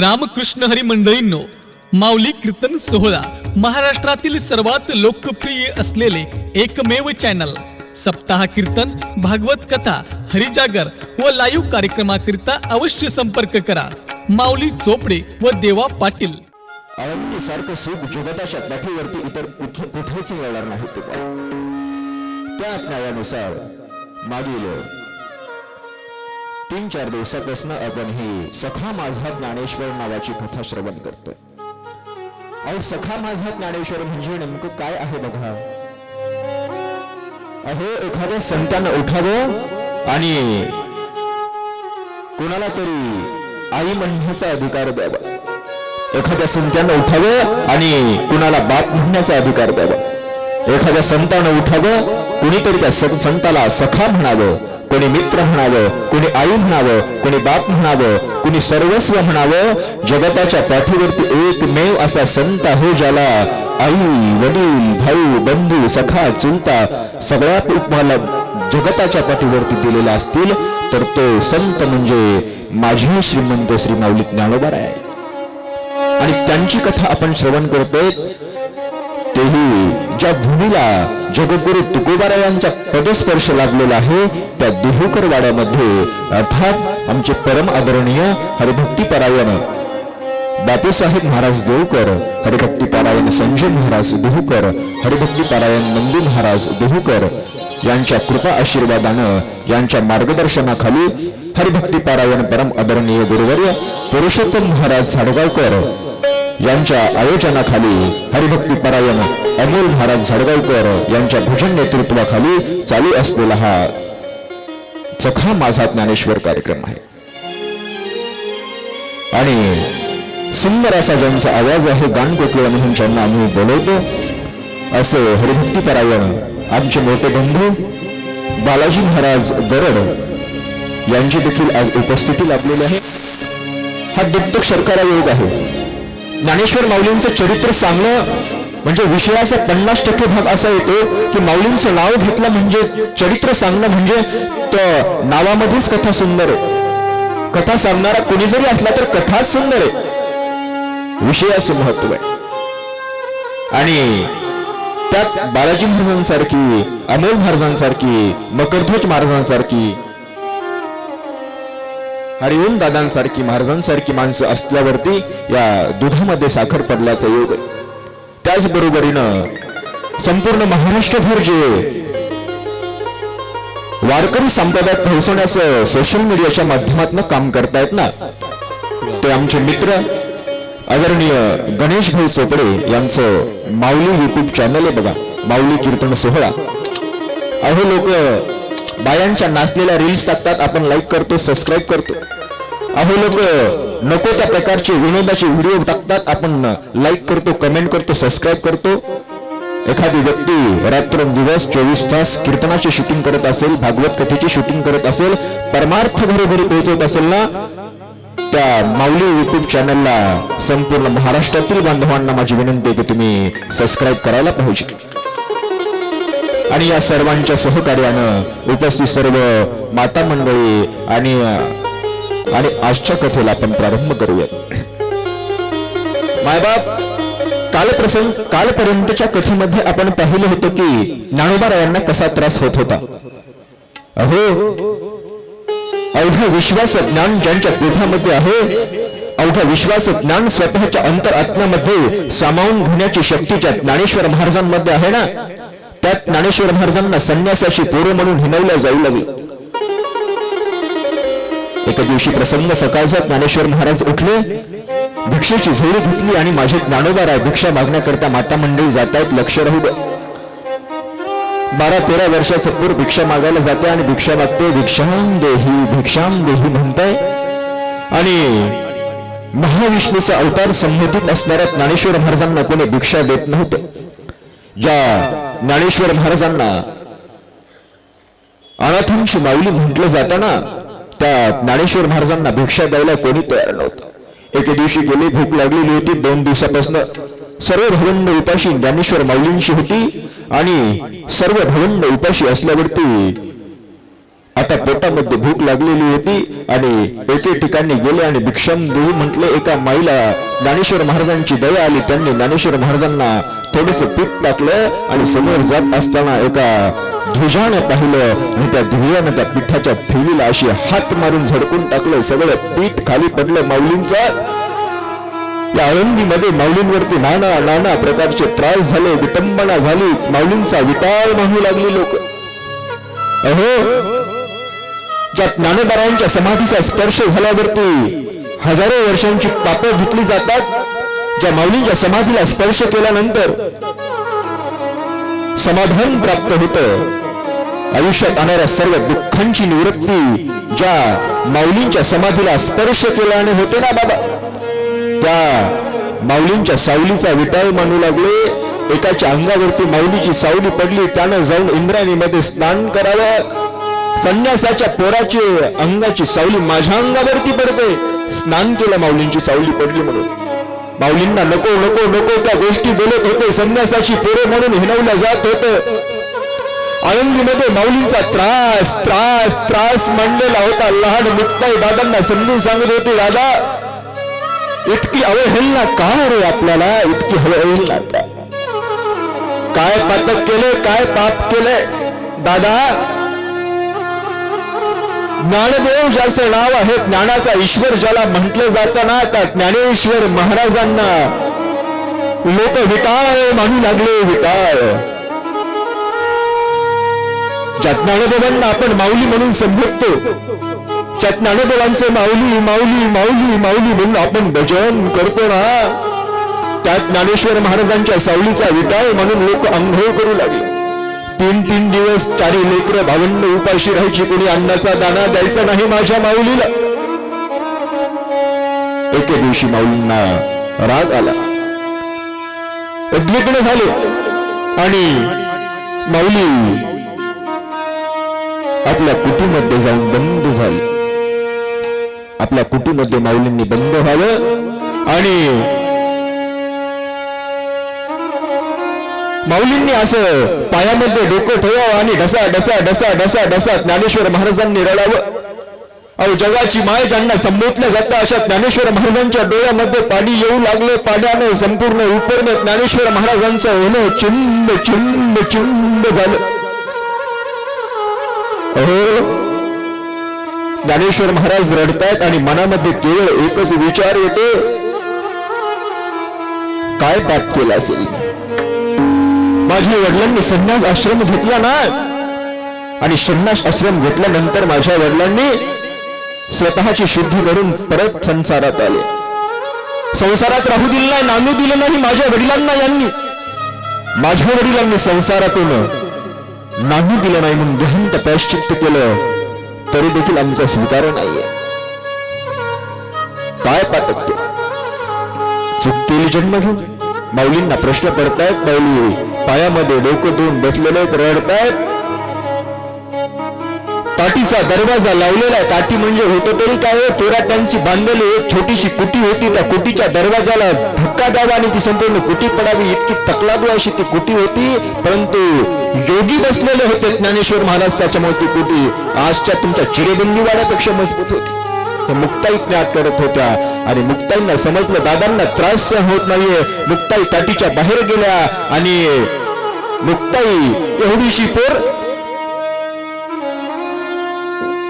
रामकृष्ण हरी मंडळींनो माऊली कीर्तन सोहळा महाराष्ट्रातील सर्वात लोकप्रिय असलेले एकमेव चॅनल सप्ताह कीर्तन भागवत कथा हरिजागर व लाईव्ह कार्यक्रमाकरिता अवश्य संपर्क करा. माऊली चोपडे व देवा पाटील. सारखं सुख जगताच्या पाठीवरती इतर कुठेच मिळणार नाही त्या न्यायानुसार मागील तीन चार दिवसापासून आपण ही सखा माझा ज्ञानेश्वर नावाची कथा श्रवण करतोय. अहो सखा माझा ज्ञानेश्वर म्हणजे नेमकं काय आहे बघा? अहो एखाद्या संतानं उठावं आणि कोणाला तरी आई म्हणण्याचा अधिकार द्यावा. एखाद्या संतानं उठावं आणि कुणाला बाप म्हणण्याचा अधिकार द्यावा. एखाद्या संतानं उठावं कुणीतरी त्या संताला सखा म्हणावं कोणी मित्र म्हणावं कोणी आई म्हणावं कोणी बाप म्हणावं कोणी सर्वस्व म्हणावं जगताच्या पाठीवरती एकमेव असा संत आहे ज्याला आई वडील भाऊ बंधू सखा चुलता सगळ्यात तुम्हाला जगताच्या पाठीवरती दिलेल्या असतील तर तो संत म्हणजे माझी श्रीमंत श्री माऊली ज्ञानोबा आहे आणि त्यांची कथा आपण श्रवण करतोय तेही ज्या भूमीला जगद्गुरु तुकोबारायांचा पदस्पर्श लाभलेला आहे त्या देहूकर वाड्यामध्ये अर्थात आमचे परम आदरणीय हरिभक्ती परायण बापूसाहेब महाराज देवकर हरिभक्ती पारायण संजय महाराज देहूकर हरिभक्ती पारायण नंदू महाराज देहूकर यांच्या कृपा आशीर्वादानं यांच्या मार्गदर्शनाखाली हरिभक्ती पारायण परम आदरणीय गुरुवर्य पुरुषोत्तम महाराज झाडगावकर यांच्या आयोजनाखाली हरिभक्ती परायण अमोल महाराज झाडगावकर यांच्या भजन नेतृत्वाखाली चालू असलेला हा सखा माझा ज्ञानेश्वर कार्यक्रम आहे. आणि सुंदर असा ज्यांचा आवाज आहे गान कोकिळा म्हणून ज्यांना आम्ही बोलवतो असे हरिभक्ती परायण आमचे मोठे बंधू बालाजी महाराज गरड यांची देखील आज उपस्थिती लाभलेली आहे. हा दुप्तक सरकार योग आहे. ज्ञानेश्वर माऊलींचं चरित्र सांगणं म्हणजे विषयाचा पन्नास टक्के भाग असा येतो की माऊलींचं नाव घेतलं म्हणजे चरित्र सांगणं म्हणजे त्या नावामध्येच कथा सुंदर आहे. कथा सांगणारा कोणी जरी असला तर कथाच सुंदर आहे. विषयाचं महत्त्व आहे. आणि त्यात बालाजी महाराजांसारखी अमोल महाराजांसारखी मकरध्वज महाराजांसारखी हरिओम दादांसारखी महाराजांसारखी माणसं असल्यावरती या दुधामध्ये साखर पडल्याचा योग आहे. त्याचबरोबरीनं संपूर्ण महाराष्ट्रभर जे वारकरी संप्रदायात पोहोचवण्याचं सोशल मीडियाच्या माध्यमातून काम करतायत ना ते आमचे मित्र आदरणीय गणेश भाऊ चोपडे यांचं माऊली युट्यूब चॅनल आहे बघा माऊली कीर्तन सोहळा. अहो लोक बायांच्या नाचलेल्या रील्स टाकतात आपण लाईक करतो सबस्क्राईब करतो. अहो लोक नको त्या प्रकारचे विनोदाचे व्हिडिओ टाकतात आपण लाईक करतो कमेंट करतो सबस्क्राईब करतो. एखादी व्यक्ती रात्रंदिवस चोवीस तास कीर्तनाची शूटिंग करत असेल भागवत कथेची शूटिंग करत असेल परमार्थ घरोघरी पोहोचवत असेल ना त्या माऊली युट्यूब चॅनलला संपूर्ण महाराष्ट्रातील बांधवांना माझी विनंती आहे की तुम्ही सबस्क्राईब करायला पाहिजे. आणि या सर्वांच्या सहकार्यानं उपस्थित सर्व माता मंडळी आणि आणि आजच्या कथेला आपण प्रारंभ करूयात. मायबाप कालप्रसंग कालपर्यंतच्या कथेमध्ये आपण पाहिलं होतं की ज्ञानोबा कसा त्रास होत होता. अहो अवघा विश्वास ज्ञान ज्यांच्या पीठामध्ये आहे अवघा विश्वास ज्ञान स्वतःच्या अंतरात्म्यामध्ये सामावून घेण्याची शक्ती ज्या ज्ञानेश्वर महाराजांमध्ये आहे ना त्यात ज्ञानेश्वर महाराजांना संन्यासाची पोरे म्हणून हिनवल्या जाऊ लागली. एका दिवशी प्रसंग सकाळचा ज्ञानेश्वर महाराज उठले भिक्षेची झोळी घेतली आणि माझे ज्ञानोबा राय भिक्षा मागण्याकरता माता मंडळी जात आहेत लक्ष राहू द्या. बारा तेरा वर्षाचं पूर भिक्षा मागायला जाते आणि भिक्षा मागते भिक्षाम देही भिक्षाम देही म्हणताय. आणि महाविष्णूचा अवतार संबोधित असणाऱ्या ज्ञानेश्वर महाराजांना कोणी भिक्षा देत नव्हते. ज्या ज्ञानेश्वर महाराजांना अनाथांची माऊली म्हटलं जाताना त्या ज्ञानेश्वर महाराजांना भिक्षा द्यायला कोणी तयार नव्हतं. एके दिवशी गेली भूक लागलेली होती. दोन दिवसापासून सर्व भवंड उपाशी ज्ञानेश्वर माऊलींची होती आणि सर्व भवंड उपाशी असल्यावरती आता पोटामध्ये भूक लागलेली होती आणि एके ठिकाणी गेले आणि भिक्षम देऊ म्हटले एका माईला ज्ञानेश्वर महाराजांची दया आली. त्यांनी ज्ञानेश्वर महाराजांना थोडस पीठ टाकलं आणि समोर जात असताना एका ध्वजानं पाहिलं आणि त्या ध्वजानं त्या पिठाच्या ठेवीला अशी हात मारून झडकून टाकलं. सगळं पीठ खाली पडलं माऊलींचं. या आळंदीमध्ये माऊलींवरती नाना नाना प्रकारचे त्रास झाले विटंबना झाली माऊलींचा विटाळ म्हणू लागली लोक. अहो ज्या ज्ञानोबारायांच्या समाधीचा स्पर्श झाल्यावरती हजारो वर्षांची पापं धुतली जातात. ज्या माऊलींच्या समाधीला स्पर्श केल्यानंतर समाधान प्राप्त होतं. आयुष्यात आणणाऱ्या सर्व दुःखांची निवृत्ती ज्या माऊलींच्या समाधीला स्पर्श केल्याने होते ना बाबा? त्या माऊलींच्या सावलीचा विटाळ मानू लागले. एकाच्या अंगावरती माऊलीची सावली पडली. त्यानं जाऊन इंद्रायणीमध्ये स्नान करावं. संन्यासाच्या पोराची अंगाची सावली माझ्या अंगावरती पडते. स्नान केलं माऊलींची सावली पडली म्हणून. माऊलींना नको नको नको त्या गोष्टी बोलत होते. संन्यासाची पोरं म्हणून हिनवलं जात होत. आळंदीमध्ये माऊलींचा त्रास त्रास त्रास मांडलेला होता. लहान मुक्ताई दादांना समजून सांगत होते दादा इतकी अवहेलना का रे आपल्याला? इतकी अवहेलना का? काय पातक केले काय पाप केले दादा ज्ञानदेव ज्याचं नाव आहे ज्ञानाचा ईश्वर ज्याला म्हटलं जातं ना त्या ज्ञानेश्वर महाराजांना लोक विटाळ मानू लागले विटाळ. ज्या ज्ञानदेवांना आपण माऊली म्हणून संबोधतो ज्या ज्ञानदेवांचे माऊली माऊली माऊली माऊली म्हणून आपण भजन करतो ना त्या ज्ञानेश्वर महाराजांच्या सावलीचा विटाळ म्हणून लोक अंघोळ करू लागले. तीन तीन दिवस चारी लेकर भावंड उपाशी राहायची कोणी अन्नाचा दाना द्यायचा नाही माझ्या माऊलीला. एके दिवशी माऊलींना राग आला. उद्विग्न झाले. आणि माऊली आपल्या कुटीमध्ये जाऊन बंद झाली. आपल्या कुटीमध्ये माऊलींनी बंद व्हावं आणि माऊलींनी असं पायामध्ये डोकं ठेवावं आणि ढसा ढसा ढसा ढसा ढसा ज्ञानेश्वर महाराजांनी रडावं. अहो जगाची माय ज्यांना संबोधलं जातं अशा ज्ञानेश्वर महाराजांच्या डोळ्यामध्ये पाणी येऊ लागले. पाण्याने संपूर्ण उपरणे ज्ञानेश्वर महाराजांचं होणं चिंब चिंब चिंब झालं. अहो ज्ञानेश्वर महाराज रडतायत आणि मनामध्ये केवळ एकच विचार येतो. काय पाप केला असेल? माझ्या वडिलांनी संन्यास आश्रम घेतला ना आणि संन्यास आश्रम घेतल्यानंतर माझ्या वडिलांनी स्वतःची शुद्धी करून परत संसारात आले. संसारात राहू दिलं नाही नांदू दिलं नाही माझ्या वडिलांना यांनी. माझ्या वडिलांनी संसारातून नांदू दिलं नाही म्हणून गहन प्रायश्चित्त केलं तरी देखील आमचा स्वीकार नाहीये. काय पातक चुकतील जन्म घेऊन माऊलींना प्रश्न पडतायत माऊली पायामध्ये डोकं धुवून बसलेले रडतायत ताटीचा दरवाजा लावलेला आहे. ताटी म्हणजे होतं तरी काय हो? पोराट्यांची बांधलेली एक छोटीशी कुटी होती. त्या कुटीच्या दरवाजाला धक्का द्यावा आणि ती संपूर्ण कुटी पडावी. इतकी तकलादू अशी ती कुटी होती. परंतु योगी बसलेले होते ज्ञानेश्वर महाराज. त्याच्यामुळे ती कुटी आजच्या तुमच्या चिरेबंदी वाड्यापेक्षा मजबूत होती. मुक्ताई ज्ञात करत होत्या. आणि मुक्ताईंना समजलं दादांना त्रास होत नाहीये. मुक्ताई ताटीच्या बाहेर गेल्या आणि मुक्ताई एवढीशी पोर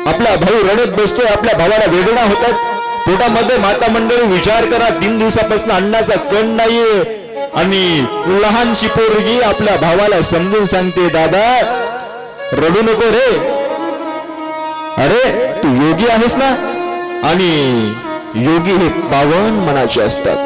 आपला भाऊ रडत बसतोय आपल्या भावाला वेदना होतात. पोटामध्ये माता मंडळी विचार करा तीन दिवसापासून अन्नाचा कण नाहीये. आणि लहानशी पोरगी आपल्या भावाला समजून सांगते दादा रडू नको रे. अरे तू योगी आहेस ना? आणि योगी हे पावन मनाचे असतात.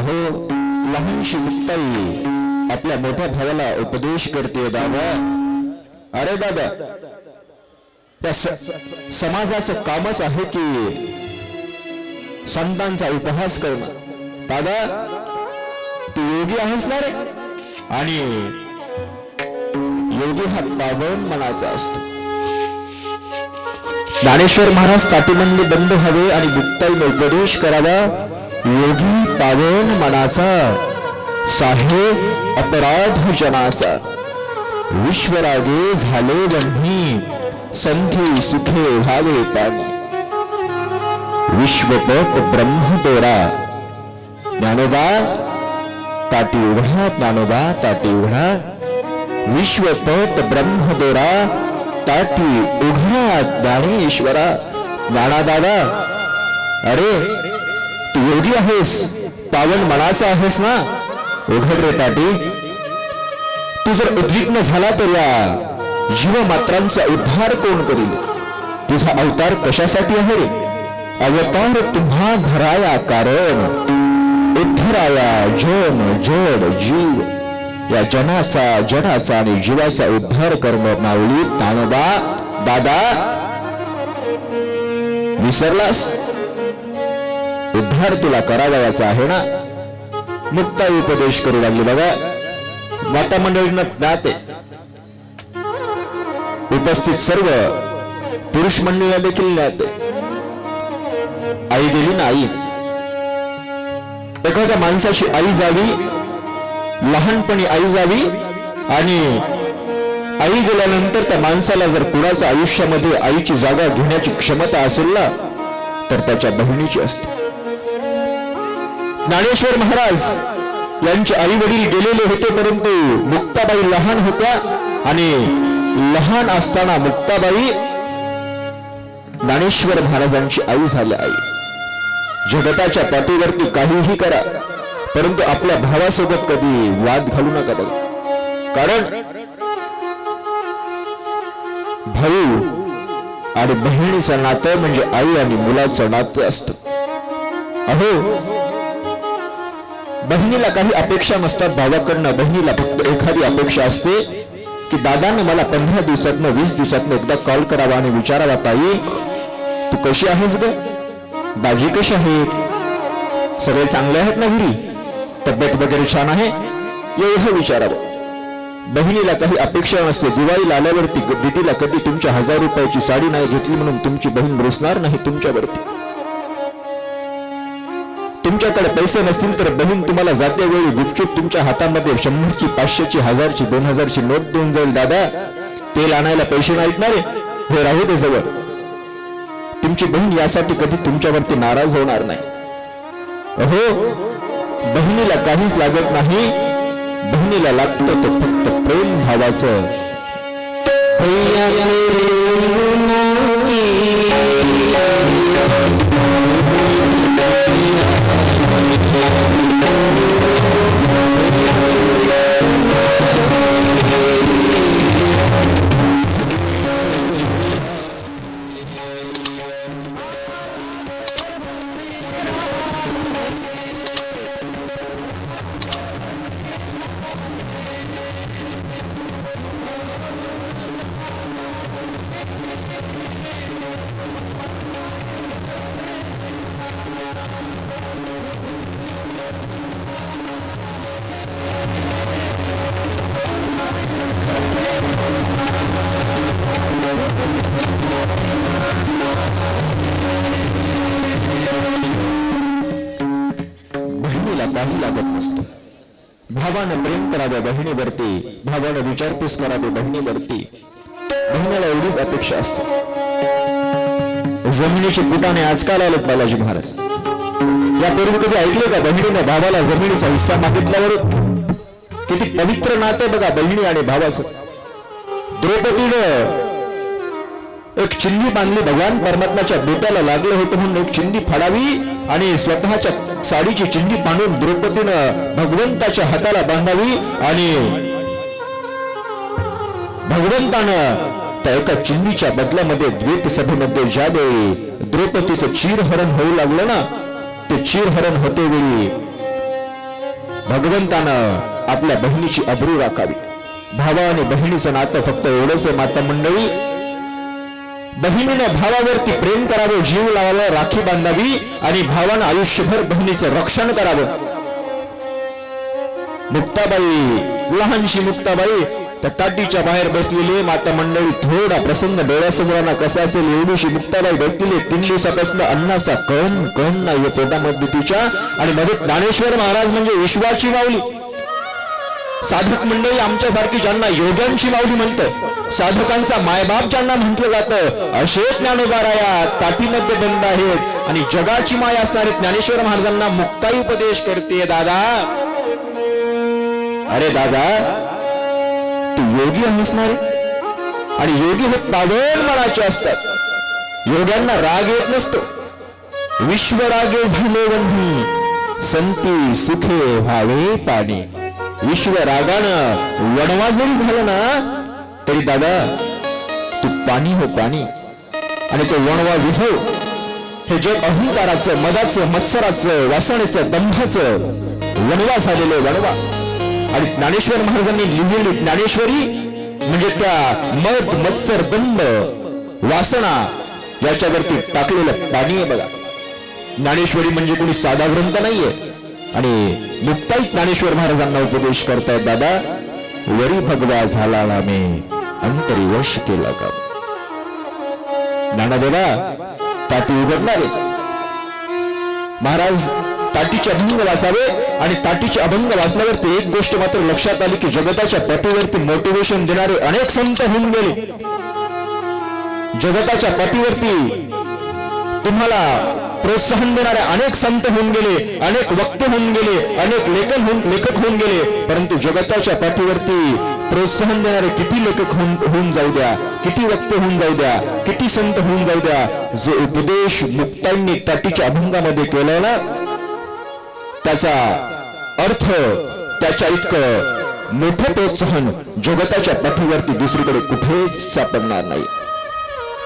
अहो लहानशी मुक्ताई आपल्या मोठ्या भावाला उपदेश करते दादा अरे दादा त्या समाजाचं कामच आहे की संतांचा उपहास करणं? दादा तू योगी आहेस ना रे? आणि योगी हा पावन मनाचा असतो. ज्ञानेश्वर महाराज चाटीमंदी बंद व्हावे आणि मुक्ताईने उपदेश करावा. योगी पावन मनाचा साहेब अपराध जनाचा विश्वरागे झाले वन्ही संधी सुखे व्हावे पाणी। विश्वपट ब्रह्मदोरा ज्ञानोबा ताटी उघडा ज्ञानोबा ताटी उघडा। विश्वपट ब्रह्मदोरा ताटी उघडा ज्ञानेश्वरा। ज्ञानादादा अरे योगी आहेस. पावन मनाचा आहेस ना? उघड रे ताटी. तू जर उद्विग्न झाला तर या जीवमात्रांचा उद्धार कोण करील? तुझा अवतार कशासाठी आहे रे? अवतार तुम्हा धराया कारण. उद्धराया जन जड जीव. या जनाचा जनाचा आणि जीवाचा उद्धार कर्म माऊली तानोबा दादा. विसरलास? उद्धार तुला करावयाचा आहे ना? मुक्ता उपदेश करू लागली बघा. माता मंडळींना ज्ञात आहे उपस्थित सर्व पुरुष मंडळीला देखील ज्ञात आहे आई गेली ना आई? एखाद्या माणसाची आई जावी लहानपणी आई जावी आणि आई गेल्यानंतर त्या माणसाला जर कुणाच्या आयुष्यामध्ये आईची जागा घेण्याची क्षमता असेल ना तर त्याच्या बहिणीची असते. ज्ञानेश्वर महाराज यांचे आई वडील गेलेले होते परंतु मुक्ताबाई लहान होत्या आणि लहान असताना मुक्ताबाई ज्ञानेश्वर महाराजांची आई झाल्या आई. जगताच्या पाठीवरती काहीही करा परंतु आपल्या भावासोबत कधी वाद घालू नका बघा. कारण भाऊ आणि बहिणीचं नातं म्हणजे आई आणि मुलाचं नातं असत. अहो बहिणीला काही अपेक्षा नसतात भावाकडनं बहिणीला फक्त एखादी अपेक्षा असते की दादानं मला पंधरा दिवसातनं वीस दिवसातनं एकदा कॉल करावा आणि विचारावा ताई. तू कशी आहेस ग? बाजी कशी आहेत? सगळे चांगले आहेत ना घरी? तब्येत वगैरे छान आहे? एवढं विचारावं. बहिणीला काही अपेक्षा नसते. दिवाळीला आल्यावरती दिदीला कधी तुमच्या हजार रुपयाची साडी नाही घेतली म्हणून तुमची बहीण रुसणार नाही तुमच्यावरती. तुमच्याकडे पैसे नसतील तर बहीण तुम्हाला जाते वेळी गुपचूप तुमच्या हातामध्ये शंभरची पाचशेची हजारची दोन हजारची नोट देऊन जाईल दादा तेल आणायला पैसे नाहीत ना रे? हे राहू दे जवळ. तुमची बहीण यासाठी कधी तुमच्यावरती नाराज होणार नाही. अहो बहिणीला काहीच लागत नाही. बहिणीला लागतं तर फक्त प्रेम भावाचं. भावानं बहिणीवरती भावानं विचारपूस करावी बहिणीवरती. बहिणीला एवढीच अपेक्षा असते. जमिनीचे पुटाने आजकाल आलेत बालाजी महाराज. यापूर्वी कधी ऐकले का बहिणीने भावाला जमिनीचा हिस्सा मागितल्यावर? किती पवित्र नाते बघा बहिणी आणि भावाचं. द्रौपदीनं एक चिंधी बांधली भगवान परमात्माच्या बेट्याला लागलं होतं म्हणून एक चिंधी फाडावी आणि स्वतःच्या साडीची चिंधी बांधून द्रौपदीनं भगवंताच्या हाताला बांधावी आणि भगवंतानं त्या एका चिंधीच्या बदल्यामध्ये द्वैत सभेमध्ये ज्यावेळी द्रौपदीचं चिरहरण होऊ लागलं ना ते चिरहरण होते वेळी भगवंतानं आपल्या बहिणीची अब्रू राखावी. भावा आणि बहिणीचं नातं फक्त एवढंच आहे माता मंडळी. बहिणीने भावावरती प्रेम करावं जीव लावावं राखी बांधावी आणि भावानं आयुष्यभर बहिणीचं रक्षण करावं. मुक्ताबाई लहानशी मुक्ताबाई त्या ताटीच्या बाहेर बसलेली माता मंडळी थोडा प्रसंग डोळ्यासमोरांना कसा असेल? एवढीशी मुक्ताबाई बसलेली तीन दिवसापासून अन्नाचा कण कण नाही पोटामध्ये तिच्या. आणि मध्ये ज्ञानेश्वर महाराज म्हणजे विश्वाची माऊली. साधक मंडळी आमच्यासारखी ज्यांना योग्यांची माऊली म्हणतं साधकांचा मायबाप ज्यांना म्हटलं जातं असे ज्ञानोबाराया ताटीमध्ये बंद आहेत. आणि जगाची माय असणारे ज्ञानेश्वर महाराजांना मुक्ताई उपदेश करते दादा. अरे दादा तू योगी आहेस ना आणि योगी हे पावन मनाचे असतात. योग्यांना राग येत नसतो. विश्वरागे झाले वन्ही संती सुखे व्हावे पाणी. विश्वरागानं वणवा जरी झालं ना तरी दादा तू पाणी हो पाणी. आणि तो वणवा विझव हे जग अहंकाराचं मदाचं मत्सराचं वासण्याचं दंभाचं वणवा झालेलं वणवा. आणि ज्ञानेश्वर महाराजांनी लिहिलेली ज्ञानेश्वरी म्हणजे त्या मद मत्सर दंभ वासना याच्यावरती टाकलेलं पाणी आहे बघा. ज्ञानेश्वरी म्हणजे कोणी साधा ग्रंथ नाहीये. आणि मुक्ताई ज्ञानेश्वर महाराजांना उपदेश करतायत दादा वरी भगवा झाला मे अंतरी वश केला का? ज्ञानादेवा ताटी उघडणार. महाराज ताटीचे अभंग वाचावे आणि ताटीचे अभंग वाचल्यावरती एक गोष्ट मात्र लक्षात आली की जगताच्या पटीवरती मोटिवेशन देणारे अनेक संत होऊन गेले. जगताच्या पटीवरती तुम्हाला प्रोत्साहन देणारे अनेक संत होऊन गेले अनेक वक्ते होऊन गेले अनेक लेखन होऊन लेखक होऊन गेले. परंतु जगताच्या पाठीवरती प्रोत्साहन देणारे किती लेखक होऊन होऊन जाऊ द्या किती वक्ते होऊन जाऊ द्या किती संत होऊन जाऊ द्या जो उपदेश मुक्तांनी ताटीच्या अभंगामध्ये केला ना त्याचा अर्थ त्याच्या इतकं मोठं प्रोत्साहन जगताच्या पाठीवरती दुसरीकडे कुठेच सापडणार नाही.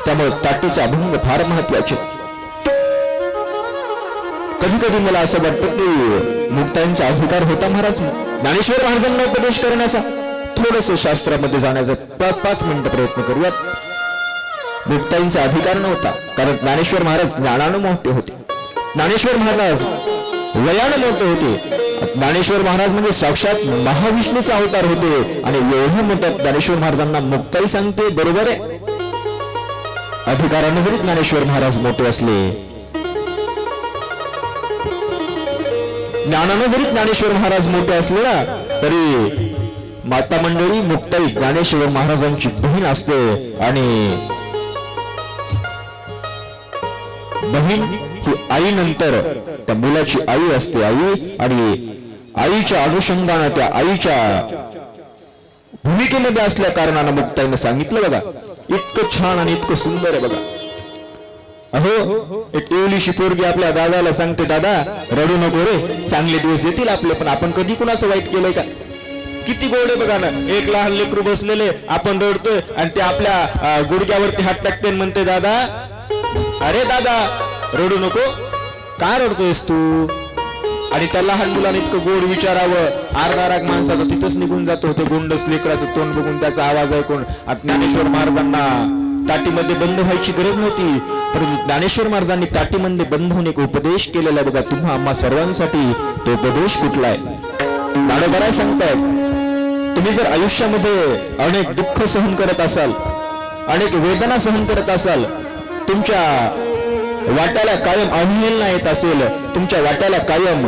त्यामुळे ताटीचा अभंग फार महत्त्वाचे कधी कधी मला असं वाटतं की मुक्तांचा अधिकार होता महाराज. ज्ञानेश्वर महाराजांना उपदेश करण्याचा. थोडस शास्त्रामध्ये जाण्याचा पाच पाच मिनिटं प्रयत्न करूयात. मुक्ताईंचा अधिकार नव्हता कारण ज्ञानेश्वर महाराज ज्ञानानं मोठे होते. ज्ञानेश्वर महाराज वयानं मोठे होते. ज्ञानेश्वर महाराज म्हणजे साक्षात महाविष्णूचे अवतार होते. आणि एवढ्या मोठ्या ज्ञानेश्वर महाराजांना मुक्ताई सांगते बरोबर आहे. अधिकारानं जरी ज्ञानेश्वर महाराज मोठे असले ज्ञानानं जरी ज्ञानेश्वर महाराज मोठे असले ना तरी माता मंडळी मुक्ताई ज्ञानेश्वर महाराजांची बहीण असते आणि बहीण ही आईनंतर त्या मुलाची आई असते आई आणि आईच्या अनुषंगानं त्या आईच्या भूमिकेमध्ये असल्या कारणानं मुक्ताईनं सांगितलं बघा. इतकं छान आणि इतकं सुंदर आहे बघा. अहो एक एवलीशी पोरगी आपल्या दादाला सांगते दादा रडू नको रे. चांगले दिवस येतील आपले पण आपण कधी कुणाचं वाईट केलंय का? किती गोड आहे बघा ना. एक लहान लेकरू बसलेले आपण रडतोय आणि ते आपल्या गुडघ्यावरती हात टाकते म्हणते दादा अरे दादा रडू नको. का रडतोयस तू? आणि त्या लहान मुलाने इतकं गोड विचारावं. अर्धा राग माणसाचा तिथंच निघून जातो. ते गोंडस लेकराचं तोंड बघून त्याचा आवाज ऐकून ज्ञानेश्वर महाराजांना ताटीमध्ये बंद व्हायची गरज नव्हती परंतु ज्ञानेश्वर महाराजांनी ताटीमध्ये बंद होऊन एक उपदेश केलेला बघा तुम्हा आम्हा सर्वांसाठी तो उपदेश कुठला आहे? दाडोबराय सांगतायत तुम्ही जर आयुष्यामध्ये अनेक दुःख सहन करत असाल अनेक वेदना सहन करत असाल तुमच्या वाट्याला कायम अवहेलना येत असेल तुमच्या वाट्याला कायम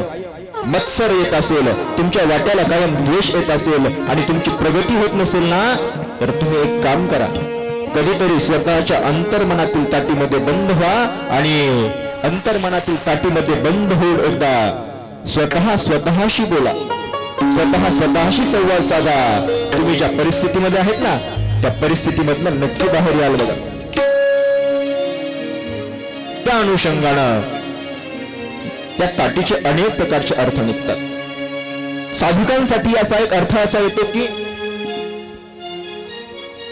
मत्सर येत असेल तुमच्या वाट्याला कायम द्वेष येत असेल आणि तुमची प्रगती होत नसेल ना तर तुम्ही एक काम करा. कधीतरी स्वतःच्या अंतर्मनातील ताटीमध्ये बंद व्हा आणि अंतर्मनातील ताटीमध्ये बंद होऊन एकदा स्वतः स्वतःशी बोला. स्वतः स्वतःशी संवाद साधा. तुम्ही ज्या परिस्थितीमध्ये आहेत ना त्या परिस्थितीमधनं नक्की बाहेर याल बघा. त्या अनुषंगानं त्या ताटीचे अनेक प्रकारचे अर्थ निघतात. साधकांसाठी याचा एक अर्थ असा येतो की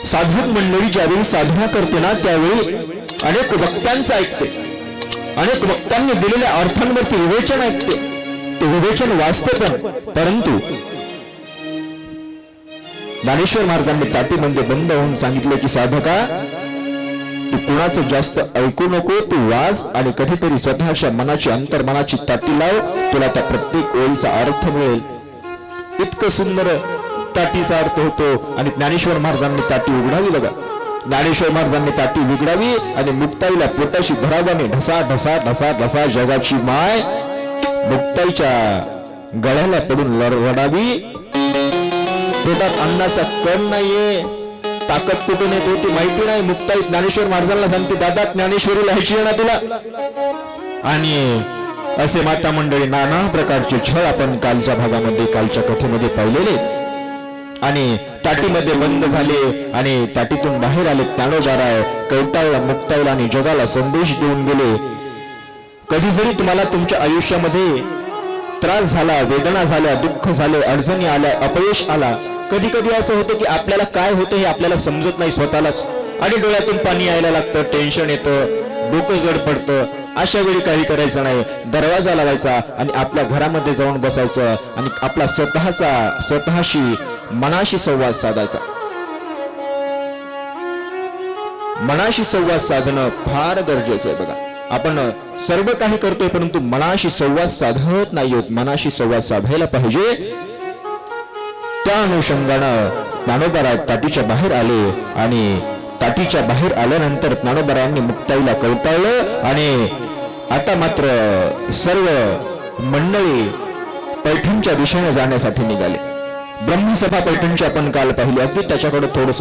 साधक मंडळी ज्यावेळी साधना करते ना त्यावेळी अनेक वक्त्यांचं ऐकते. अनेक वक्त्यांनी दिलेल्या अर्थांवरती विवेचन ऐकते. ते विवेचन वाचते पण. परंतु ज्ञानेश्वर महाराजांनी ताटीमध्ये म्हणजे बंद होऊन सांगितले की साधका तू कुणाचं जास्त ऐकू नको तू वाज आणि कधीतरी स्वतःच्या मनाची अंतर्मनाची ताटी लाव. तुला त्या प्रत्येक ओळीचा अर्थ मिळेल. इतकं सुंदर ताटीचा अर्थ होतो आणि ज्ञानेश्वर महाराजांनी ताटी उघडावी बघा. ज्ञानेश्वर महाराजांनी ताटी उघडावी आणि मुक्ताईला पोटाशी भरावाने ढसा ढसा ढसा ढसा जगाची माय मुक्ताईच्या गळ्याला पडून लढ- पोटात अन्नाचा कण नाहीये. ताकद कुठून येत होती माहिती नाही. मुक्ताई ज्ञानेश्वर महाराजांना सांगते दादा ज्ञानेश्वरी लिहायची ना तुला? आणि असे माता मंडळी नाना प्रकारचे छळ आपण कालच्या भागामध्ये कालच्या कथेमध्ये पाहिलेले. आणि ताटीमध्ये बंद झाले आणि ताटीतून बाहेर आले ज्ञानोबाराय कवटाळला मुक्ताईला आणि जगाला संदेश देऊन गेले. कधी जरी तुम्हाला तुमच्या आयुष्यामध्ये त्रास झाला वेदना झाल्या दुःख झाले अडचणी आल्या अपयश आला कधी कधी असं होतं की आपल्याला काय होतं हे आपल्याला समजत नाही स्वतःलाच. आणि डोळ्यातून पाणी यायला लागतं टेन्शन येतं डोकं जड पडतं. अशा वेळी काही करायचं नाही. दरवाजा लावायचा आणि आपल्या घरामध्ये जाऊन बसायचं आणि आपला स्वतःचा स्वतःशी मनाशी संवाद साधायचा. मनाशी संवाद साधणं फार गरजेचं आहे बघा. आपण सर्व काही करतोय परंतु मनाशी संवाद साधत नाही मनाशी संवाद साधायला पाहिजे. त्या अनुषंगानं ज्ञानोबराय ताटीच्या बाहेर आले आणि ताटीच्या बाहेर आल्यानंतर ज्ञानोबारायांनी मुक्ताईला कवटाळलं आणि आता मात्र सर्व मंडळी पैठणच्या दिशेने जाण्यासाठी निघाले. ब्रह्मसभा पैठणची आपण काल पाहिली. अगदी त्याच्याकडे थोडस